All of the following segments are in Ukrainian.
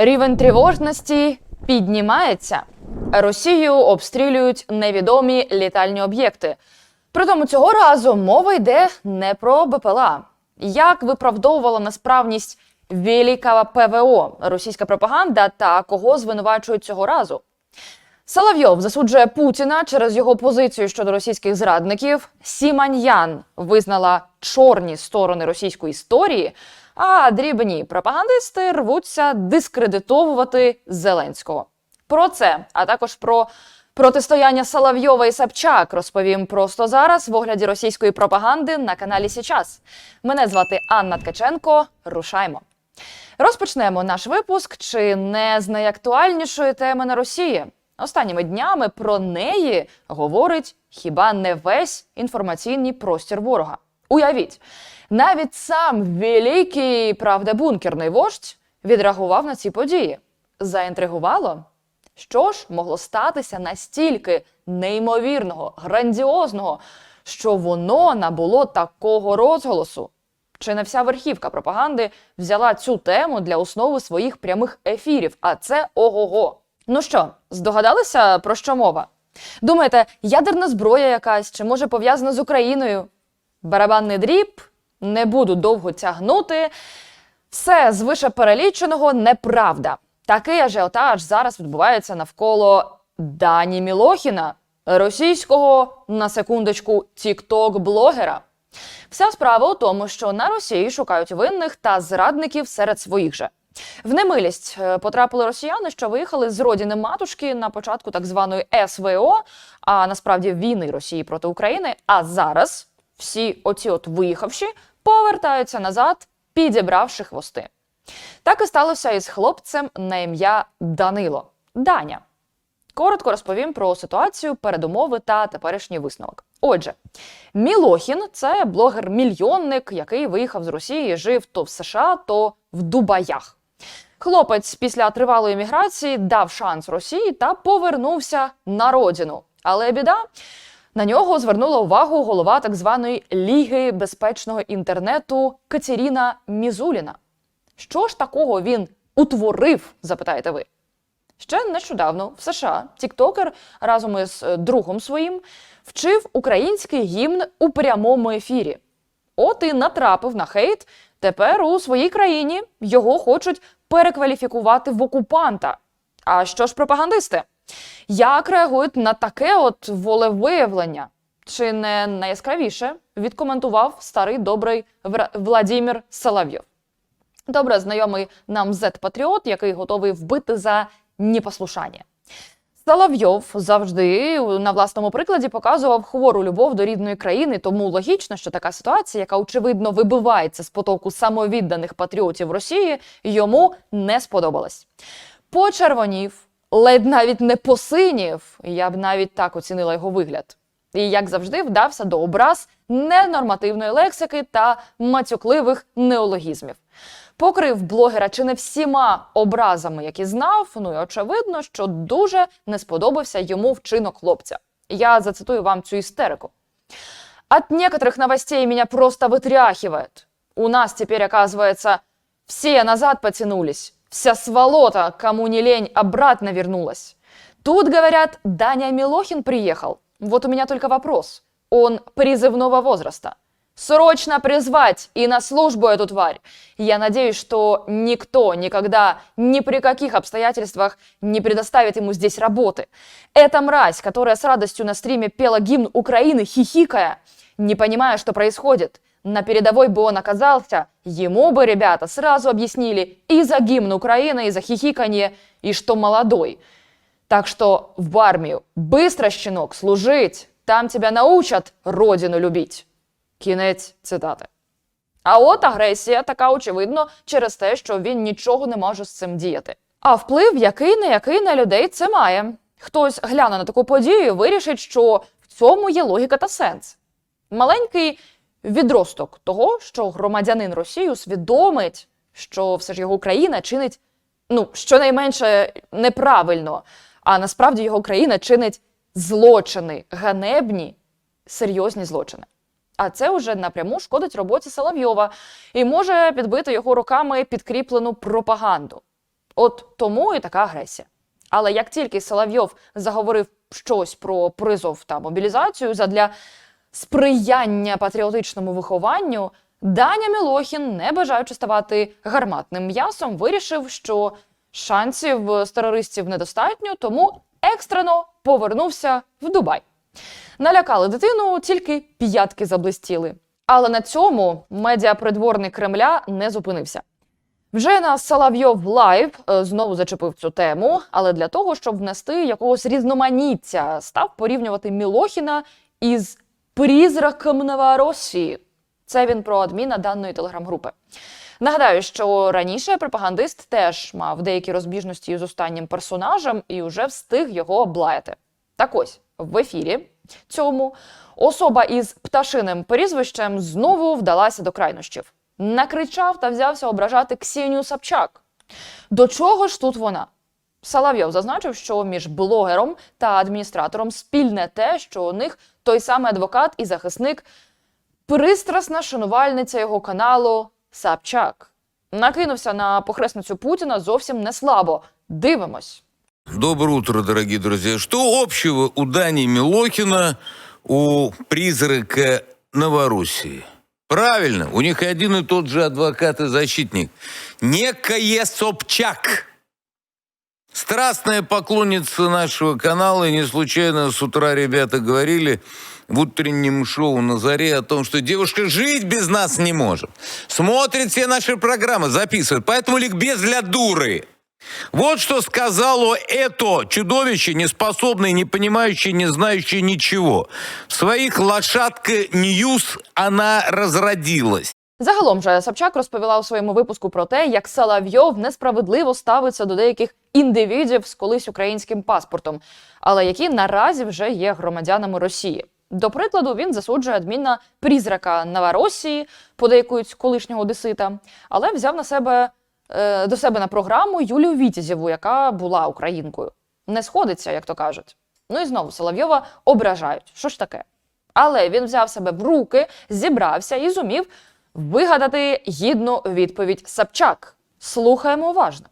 Рівень тривожності піднімається. Росію обстрілюють невідомі літальні об'єкти. Притому цього разу мова йде не про БПЛА. Як виправдовувала несправність великого ПВО російська пропаганда та кого звинувачують цього разу? Соловйов засуджує Путіна через його позицію щодо російських зрадників. Сіманьян визнала чорні сторони російської історії, а дрібні пропагандисти рвуться дискредитовувати Зеленського. Про це, а також про протистояння Соловйова і Собчак розповім просто зараз в огляді російської пропаганди на каналі Січас. Мене звати Анна Ткаченко. Рушаймо. Розпочнемо наш випуск чи не з найактуальнішої теми на Росії. Останніми днями про неї говорить хіба не весь інформаційний простір ворога. Уявіть, навіть сам великий правдебункерний вождь відреагував на ці події. Заінтригувало? Що ж могло статися настільки неймовірного, грандіозного, що воно набуло такого розголосу? Чи не вся верхівка пропаганди взяла цю тему для основи своїх прямих ефірів? А це ого-го. Ну що, здогадалися про що мова? Думаєте, ядерна зброя якась чи може пов'язана з Україною? Барабанний дріб? Не буду довго тягнути. Все з вище неправда. Такий ажіотаж зараз відбувається навколо Дані Мілохіна, російського на секундочку тікток-блогера. Вся справа у тому, що на Росії шукають винних та зрадників серед своїх же. В немилість е, потрапили росіяни, що виїхали з родини матушки на початку так званої СВО, а насправді війни Росії проти України. А зараз всі оці от виїхавші повертаються назад, підібравши хвости. Так і сталося із хлопцем на ім'я Данило Даня. Коротко розповім про ситуацію, передумови та теперішній висновок. Отже, Мілохін це блогер-мільйонник, який виїхав з Росії, жив то в США, то в Дубаях. Хлопець після тривалої міграції дав шанс Росії та повернувся на родину. Але біда на нього звернула увагу голова так званої Ліги безпечного інтернету Катеріна Мізуліна. Що ж такого він утворив, запитаєте ви? Ще нещодавно в США тіктокер разом із е, другом своїм вчив український гімн у прямому ефірі. От і натрапив на хейт. Тепер у своїй країні його хочуть перекваліфікувати в окупанта. А що ж пропагандисти? Як реагують на таке от волевиявлення? Чи не найяскравіше відкоментував старий добрий Владимир Соловйов? Добре знайомий нам Зет-патріот, який готовий вбити за непослушання. Соловйов завжди на власному прикладі показував хвору любов до рідної країни, тому логічно, що така ситуація, яка очевидно вибивається з потоку самовідданих патріотів Росії, йому не сподобалась. Почервонів, ледь навіть не посинів, я б навіть так оцінила його вигляд. І, як завжди, вдався до образ ненормативної лексики та матюкливих неологізмів. Покрив блогера чи не всіма образами, які знав. Ну і очевидно, що дуже не сподобався йому вчинок хлопця. Я зацитую вам цю істерику. От некоторых новостей меня просто вытряхивает. У нас теперь, оказывается, все назад потянулись. Вся сволота, кому не лень, обратно вернулась. Тут, говорят, Даня Милохин приехал. Вот у меня только вопрос. Он призывного возраста. Срочно призвать и на службу эту тварь. Я надеюсь, что никто никогда ни при каких обстоятельствах не предоставит ему здесь работы. Эта мразь, которая с радостью на стриме пела гимн Украины, хихикая, не понимая, что происходит. На передовой бы он оказался, ему бы ребята сразу объяснили и за гимн Украины, и за хихиканье, и что молодой. Так что в армию быстро, щенок, служить. Там тебя научат родину любить. Кінець цитати. А от агресія така, очевидно, через те, що він нічого не може з цим діяти. А вплив, який не який на людей це має. Хтось гляне на таку подію, і вирішить, що в цьому є логіка та сенс. Маленький відросток того, що громадянин Росії усвідомить, що все ж його країна чинить ну, щонайменше неправильно, а насправді його країна чинить злочини, ганебні, серйозні злочини. А це вже напряму шкодить роботі Соловйова і може підбити його руками підкріплену пропаганду. От тому і така агресія. Але як тільки Соловйов заговорив щось про призов та мобілізацію задля сприяння патріотичному вихованню, Даня Мілохін, не бажаючи ставати гарматним м'ясом, вирішив, що шансів з терористів недостатньо, тому екстрено повернувся в Дубай. Налякали дитину, тільки п'ятки заблистіли. Але на цьому медіапридворник Кремля не зупинився. Вже на Соловйов Лайв е, знову зачепив цю тему, але для того, щоб внести якогось різноманіття, став порівнювати Мілохіна із призраком Новоросії. Це він про адміна даної телеграм-групи. Нагадаю, що раніше пропагандист теж мав деякі розбіжності з останнім персонажем і вже встиг його облаяти. Так ось в ефірі цьому особа із пташиним прізвищем знову вдалася до крайнощів. Накричав та взявся ображати Ксенію Собчак. До чого ж тут вона? Соловйов зазначив, що між блогером та адміністратором спільне те, що у них той самий адвокат і захисник, пристрасна шанувальниця його каналу Собчак. Накинувся на похресницю Путіна зовсім не слабо. Дивимось. Доброе утро, дорогие друзья. Что общего у Дани Милохина, у призрака Новороссии? Правильно, у них один и тот же адвокат и защитник. Некая Собчак. Страстная поклонница нашего канала, и не случайно с утра ребята говорили в утреннем шоу на заре о том, что девушка жить без нас не может. Смотрит все наши программы, записывает. Поэтому ликбез для дуры. Вот что сказало это чудовище, неспособное, не понимающее, не знающее ничего. В своих лошадка Ньюс она разродилась. Загалом же Собчак розповіла у своєму випуску про те, як Соловйов несправедливо ставиться до деяких індивідів з колись українським паспортом, але які наразі вже є громадянами Росії. До прикладу, він засуджує адміна призрака Новоросії, подейкують колишнього одесита, але взяв на себе е, до себе на програму Юлію Вітязєву, яка була українкою. Не сходиться, як то кажуть. Ну і знову Соловйова ображають. Що ж таке? Але він взяв себе в руки, зібрався і зумів вигадати гідну відповідь Собчак. Слухаємо уважно.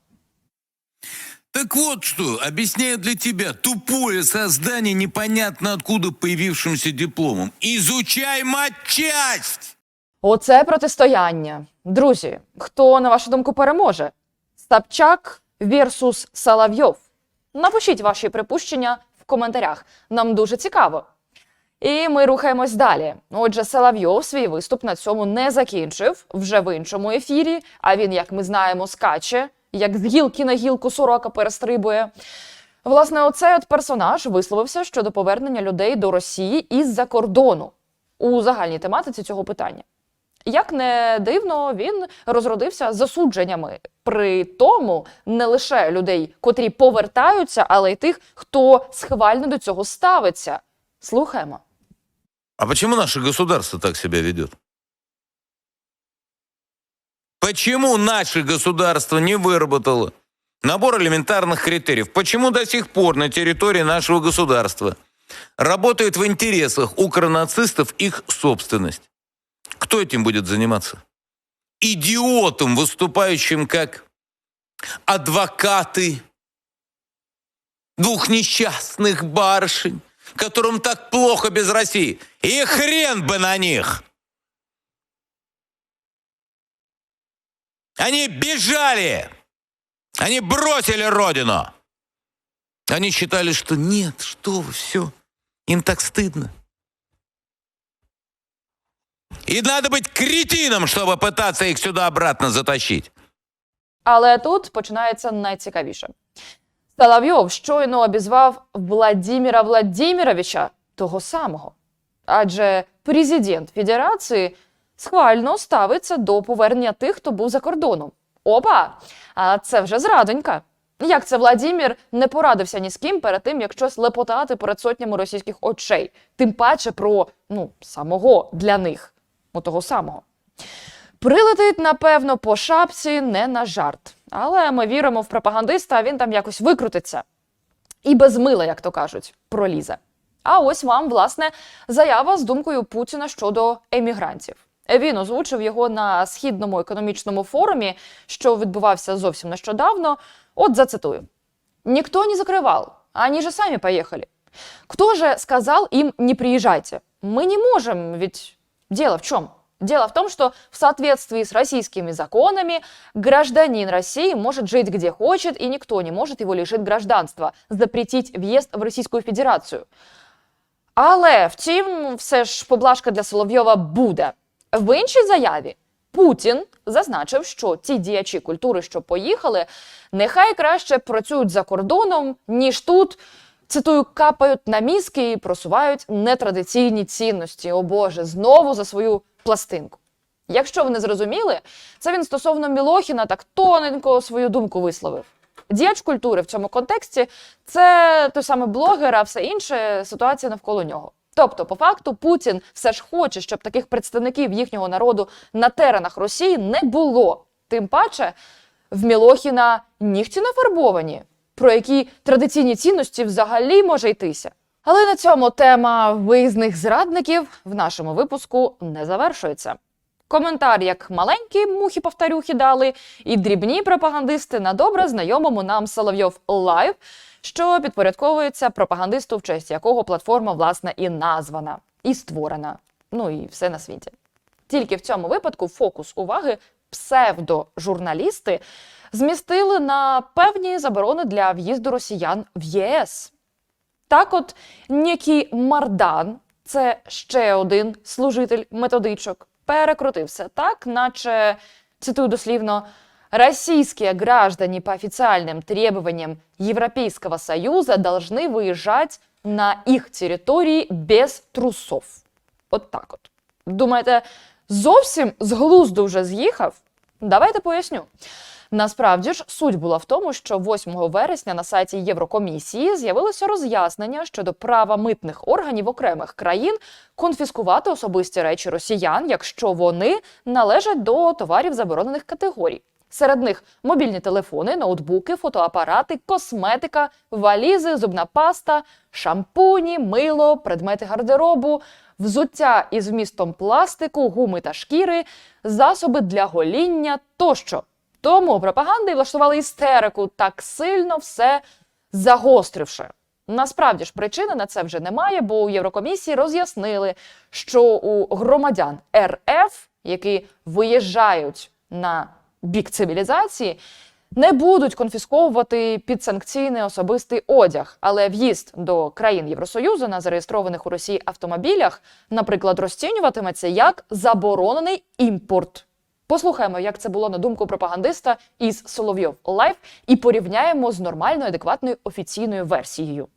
Так вот что, объясняю для тебя тупое создание непонятно откуда появившимся дипломом. Изучай матчасть! Оце протистояння. Друзі, хто, на вашу думку, переможе? Собчак versus Соловйов. Напишіть ваші припущення в коментарях. Нам дуже цікаво. І ми рухаємось далі. Отже, Соловйов свій виступ на цьому не закінчив вже в іншому ефірі. А він, як ми знаємо, скаче, як з гілки на гілку сорока перестрибує. Власне, оцей от персонаж висловився щодо повернення людей до Росії із-за кордону у загальній тематиці цього питання. Як не дивно, він розродився засудженнями, при тому не лише людей, котрі повертаються, але й тих, хто схвально до цього ставиться. Слухаємо. А почему наше государство так себя ведет? Почему наше государство не выработало набор элементарных критериев? Почему до сих пор на территории нашего государства работает в интересах укронацистов их собственность? Кто этим будет заниматься? Идиотом, выступающим как адвокаты двух несчастных барышень, которым так плохо без России. И хрен бы на них! Они бежали! Они бросили родину! Они считали, что нет, что вы, все, им так стыдно. И надо быть кретином, чтобы пытаться их сюда обратно затащить. Але тут починається найцікавіше. Соловйов щойно обізвав Владіміра Владіміровича того самого. Адже президент Федерації схвально ставиться до повернення тих, хто був за кордоном. Опа! А це вже зрадонька. Як це Владімір не порадився ні з ким перед тим, як щось лепотати перед сотнями російських очей, тим паче про ну, самого для них, ну того самого. Прилетить, напевно, по шапці не на жарт. Але ми віримо в пропагандиста, він там якось викрутиться. І без мила, як то кажуть, пролізе. А ось вам, власне, заява з думкою Путіна щодо емігрантів. Він озвучив його на східному економічному форумі, що відбувався зовсім нещодавно. От зацитую. Никто не закрывал, они же сами поехали. Кто же сказал им не приезжайте? Мы не можем, ведь дело в чем? Дело в том, что в соответствии с российскими законами гражданин России может жить где хочет, и никто не может его лишить гражданства, запретить въезд в Російську Федерацію. Але втім, все ж поблажка для Соловйова буде. В іншій заяві Путін зазначив, що ті діячі культури, що поїхали, нехай краще працюють за кордоном, ніж тут. Цитую, капають на мізки і просувають нетрадиційні цінності. О Боже, знову за свою пластинку. Якщо ви не зрозуміли, це він стосовно Мілохіна так тоненько свою думку висловив. Діяч культури в цьому контексті це той самий блогер, а все інше ситуація навколо нього. Тобто, по факту, Путін все ж хоче, щоб таких представників їхнього народу на теренах Росії не було. Тим паче, в Мілохіна нігті нафарбовані, про які традиційні цінності взагалі може йтися. Але на цьому тема виїзних зрадників в нашому випуску не завершується. Коментар, як маленькі мухи-повторюхи дали, і дрібні пропагандисти на добре знайомому нам Соловйов Лайв, що підпорядковується пропагандисту, в честь якого платформа власне і названа, і створена. Ну і все на світі. Тільки в цьому випадку фокус уваги псевдожурналісти змістили на певні заборони для в'їзду росіян в ЄС. Так от, некий Мардан, це ще один служитель методичок, перекрутив все так, наче, цитую дослівно, «Российские граждане по официальным требованиям Европейского Союза должны выезжать на их территории без трусов». От так от. Думаєте, зовсім з глузду вже з'їхав? Давайте поясню. Насправді ж суть була в тому, що 8 вересня на сайті Єврокомісії з'явилося роз'яснення щодо права митних органів окремих країн конфіскувати особисті речі росіян, якщо вони належать до товарів заборонених категорій. Серед них мобільні телефони, ноутбуки, фотоапарати, косметика, валізи, зубна паста, шампуні, мило, предмети гардеробу, взуття із вмістом пластику, гуми та шкіри, засоби для гоління тощо. Тому пропаганди влаштували істерику, так сильно все загостривши. Насправді ж причини на це вже немає, бо у Єврокомісії роз'яснили, що у громадян РФ, які виїжджають на бік цивілізації, не будуть конфісковувати підсанкційний особистий одяг, але в'їзд до країн Євросоюзу на зареєстрованих у Росії автомобілях, наприклад, розцінюватиметься як заборонений імпорт. Послухаємо, як це було на думку пропагандиста із Соловйов Лайф, і порівняємо з нормальною, адекватною офіційною версією.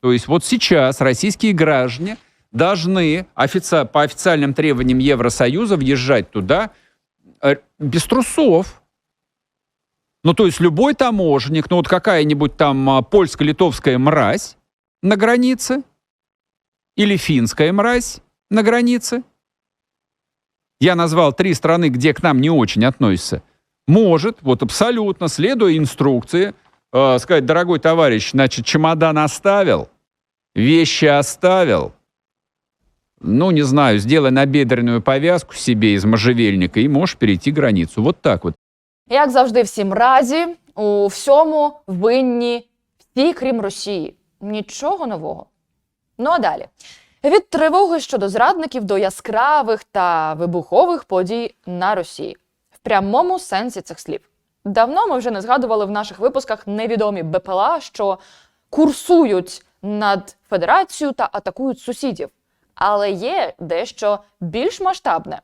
То есть вот сейчас российские граждане должны офици- по официальным требованиям Евросоюза въезжать туда э, без трусов. Ну, то есть любой таможенник, ну вот какая-нибудь там а, польско-литовская мразь на границе или финская мразь на границе. Я назвал три страны, где к нам не очень относятся. Может, вот абсолютно, следуя инструкции, э, сказать, дорогой товарищ, значит, чемодан оставил, вещи оставил, ну, не знаю, сделай набедренную повязку себе из можжевельника и можешь перейти границу. Вот так вот. Як завжди, всім разі, у всьому винні всі, крім Росії. Нічого нового. Ну а далі. Від тривоги щодо зрадників до яскравих та вибухових подій на Росії в прямому сенсі цих слів. Давно ми вже не згадували в наших випусках невідомі БПЛА, що курсують над федерацією та атакують сусідів. Але є дещо більш масштабне.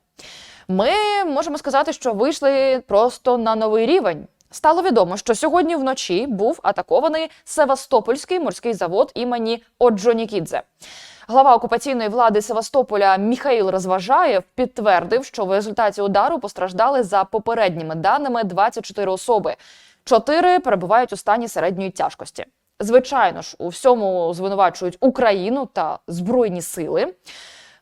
Ми можемо сказати, що вийшли просто на новий рівень. Стало відомо, що сьогодні вночі був атакований Севастопольський морський завод імені Оджонікідзе. Глава окупаційної влади Севастополя Міхаїл Розважаєв підтвердив, що в результаті удару постраждали за попередніми даними 24 особи. Чотири перебувають у стані середньої тяжкості. Звичайно ж, у всьому звинувачують Україну та збройні сили.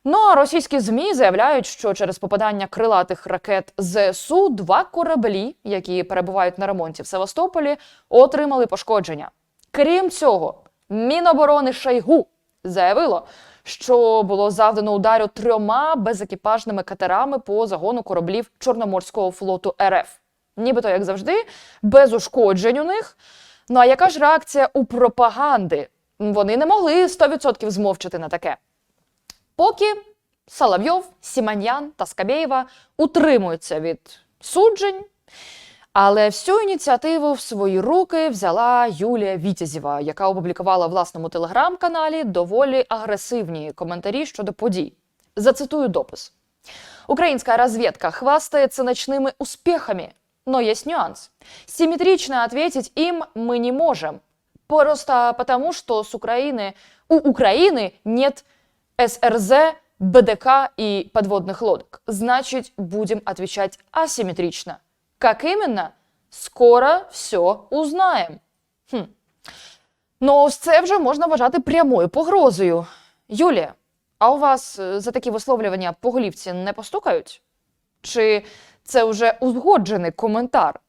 Ну а російські змі заявляють, що через попадання крилатих ракет ЗСУ два кораблі, які перебувають на ремонті в Севастополі, отримали пошкодження. Крім цього, Міноборони Шойгу заявило, що було завдано удару трьома безекіпажними катерами по загону кораблів Чорноморського флоту РФ. Нібито, як завжди, без ушкоджень у них. Ну а яка ж реакція у пропаганди? Вони не могли 100% змовчати на таке Поки Соловйов, Сіманьян та Скабєєва утримуються від суджень, але всю ініціативу в свої руки взяла Юлія Вітязєва, яка опублікувала в власному телеграм-каналі доволі агресивні коментарі щодо подій. Зацитую допис. Украинская разведка хвастается ночными успехами, но есть нюанс. Симметрично ответить им мы не можем. Просто потому, что с Украины, у Украины нет СРЗ, БДК и подводных лодок. Значит, будем отвечать асимметрично. Как именно? Скоро все узнаем. Хм. Ну, ось це вже можна вважати прямою погрозою. Юлія, а у вас е, за такі висловлювання по голівці не постукають? Чи це вже узгоджений коментар?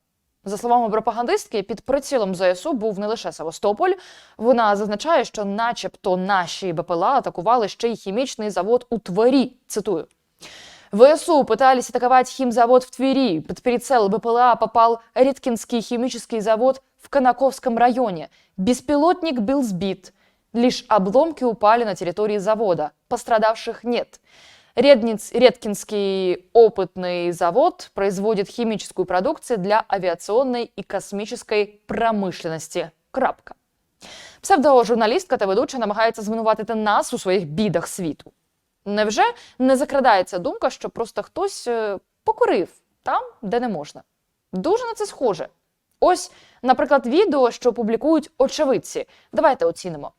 За словами пропагандистки, під прицілом ЗСУ був не лише Севастополь. Вона зазначає, що, начебто, наші БПЛА атакували ще й хімічний завод у Твері. Цитую. ВСУ пытались атаковать химзавод в Твери. Под прицел БПЛА попал Редкинский химический завод в Конаковском районе. Беспилотник был сбит. Лишь обломки упали на территории завода. Пострадавших нет. Редниц, Редкинский опытный завод производит химическую продукцию для авиационной и космической промышленности. Крапка. Псевдожурналістка та ведуча намагається звинуватити нас у своїх бідах світу. Невже не закрадається думка, що просто хтось е, покурив там, де не можна? Дуже на це схоже. Ось, наприклад, відео, що публікують очевидці. Давайте оцінимо.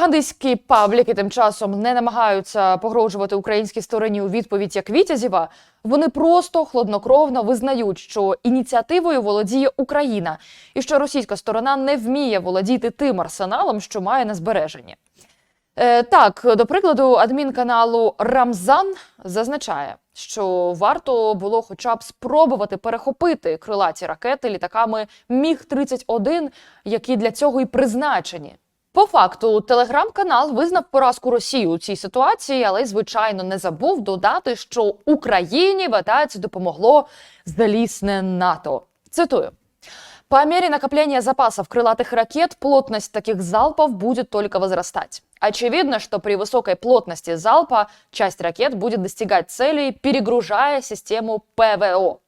Пропагандистські пабліки тим часом не намагаються погрожувати українській стороні у відповідь як Вітязєва. Вони просто хладнокровно визнають, що ініціативою володіє Україна, і що російська сторона не вміє володіти тим арсеналом, що має на збереженні. Е, так, до прикладу, адмінканалу Рамзан зазначає, що варто було хоча б спробувати перехопити крилаті ракети літаками Міг 31 які для цього і призначені. По факту, телеграм-канал визнав поразку Росії у цій ситуації, але звичайно не забув додати, що Україні вважається допомогло залізне НАТО. Цитую. По мере накопления запасов крылатых ракет плотность таких залпов будет только возрастать. Очевидно, что при высокой плотности залпа часть ракет будет достигать целей, перегружая систему ПВО.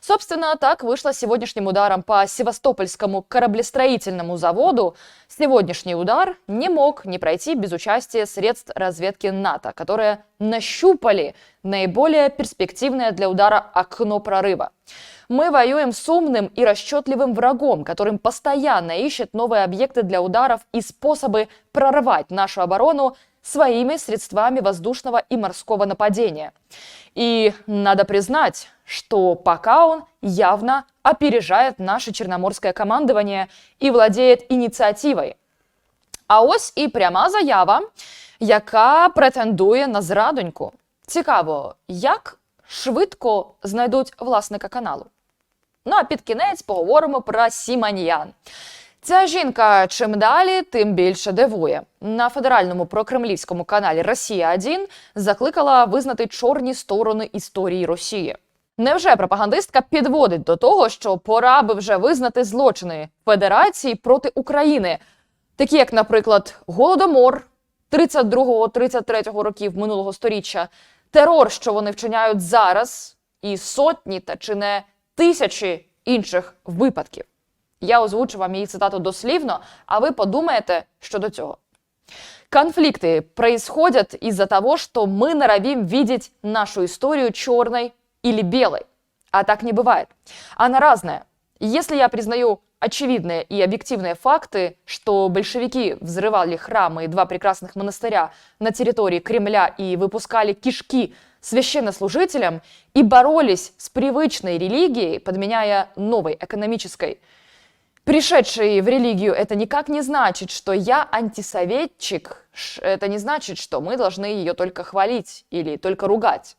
Собственно, так вышло сегодняшним ударом по Севастопольскому кораблестроительному заводу. Сегодняшний удар не мог не пройти без участия средств разведки НАТО, которые нащупали наиболее перспективное для удара окно прорыва. Мы воюем с умным и расчетливым врагом, которым постоянно ищет новые объекты для ударов и способы прорвать нашу оборону своими средствами воздушного и морского нападения. И надо признать, что пока он явно опережает наше черноморское командование и владеет инициативой. А ось і пряма заява, яка претендує на зрадоньку. Цікаво, як швидко знайдуть власника каналу. Ну а під кінець поговоримо про Сіманіян. Ця жінка чим далі, тим більше дивує. На федеральному прокремлівському каналі Росія 1 закликала визнати чорні сторони історії Росії. Невже пропагандистка підводить до того, що пора би вже визнати злочини Федерації проти України, такі як, наприклад, Голодомор 32-33 років минулого сторіччя, терор, що вони вчиняють зараз, і сотні та чи не тисячі інших випадків. Я озвучу вам її цитату дослівно, а ви подумаєте щодо цього. Конфликты происходят из-за того, что мы норовим видеть нашу историю черной или белой. А так не бывает. Она разная. Если я признаю очевидные и объективные факты, что большевики взрывали храмы и два прекрасных монастыря на территории Кремля и выпускали кишки священнослужителям и боролись с привычной религией, подменяя новой экономической, пришедшей в религию, это никак не значит, что я антисоветчик. Ш- Это не значит, что мы должны ее только хвалить или только ругать.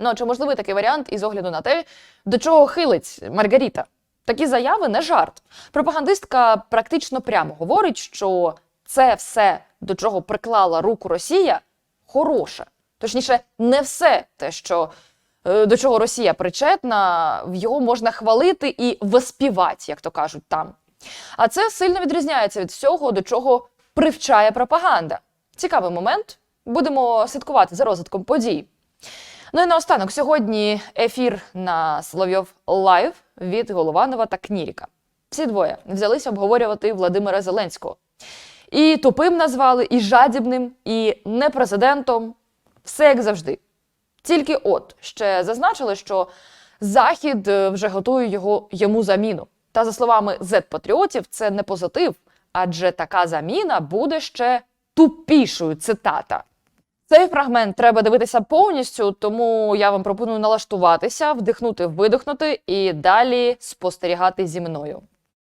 Ну чи можливий такий варіант із огляду на те, до чого хилить Маргаріта? Такі заяви не жарт. Пропагандистка практично прямо говорить, що це все, до чого приклала руку Росія, хороше. Точніше, не все те, що е, до чого Росія причетна, його можна хвалити і виспівати, як то кажуть там. А це сильно відрізняється від всього, до чого привчає пропаганда. Цікавий момент. Будемо слідкувати за розвитком подій. Ну і наостанок, сьогодні ефір на Соловйов Лайв від Голованова та Кніріка. Ці двоє взялися обговорювати Владимира Зеленського. І тупим назвали, і жадібним, і не президентом. Все як завжди. Тільки от ще зазначили, що Захід е, вже готує його йому заміну. Та за словами зет-патріотів, це не позитив, адже така заміна буде ще тупішою. Цитата. Цей фрагмент треба дивитися повністю, тому я вам пропоную налаштуватися, вдихнути, видихнути і далі спостерігати зі мною.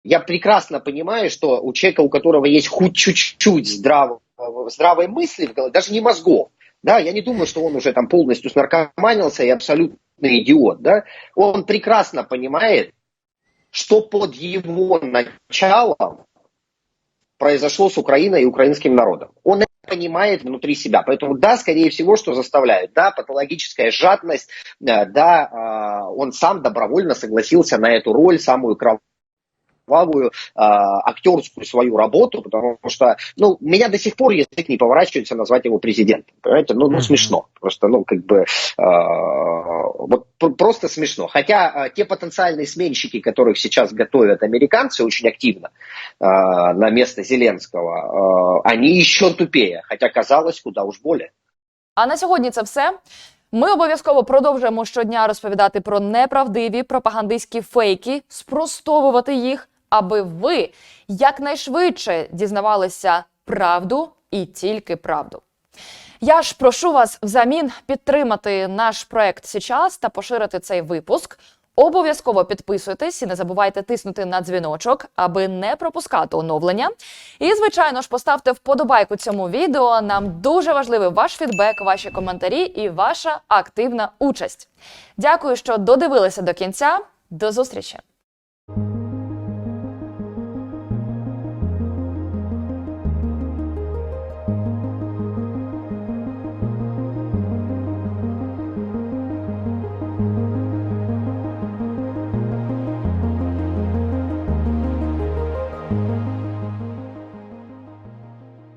Я прекрасно понимаю, что у человека, у которого есть хоть чуть-чуть здраво, здравой мысли в не мозгов, да, я не думаю, что он уже там полностью снаркоманился и абсолютный идиот, да, он прекрасно понимает, что под его началом произошло с Украиной и украинским народом. Он это понимает внутри себя. Поэтому да, скорее всего, что заставляют. Да, патологическая жадность, э, да, э, он сам добровольно согласился на эту роль, самую кровавую э, актерскую свою работу, потому что, ну, у меня до сих пор язык не поворачивается назвать его президентом, понимаете, ну, ну смешно, просто, ну, как бы, э, вот пр- просто смешно. Хотя э, те потенциальные сменщики, которых сейчас готовят американцы очень активно э, на место Зеленского, э, они еще тупее, хотя казалось куда уж более. А на сьогодні це все. Ми обов'язково продовжуємо щодня розповідати про неправдиві пропагандистські фейки, спростовувати їх, Аби ви якнайшвидше дізнавалися правду і тільки правду. Я ж прошу вас взамін підтримати наш проект сейчас та поширити цей випуск. Обов'язково підписуйтесь і не забувайте тиснути на дзвіночок, аби не пропускати оновлення. І, звичайно ж, поставте вподобайку цьому відео. Нам дуже важливий ваш фідбек, ваші коментарі і ваша активна участь. Дякую, що додивилися до кінця. До зустрічі!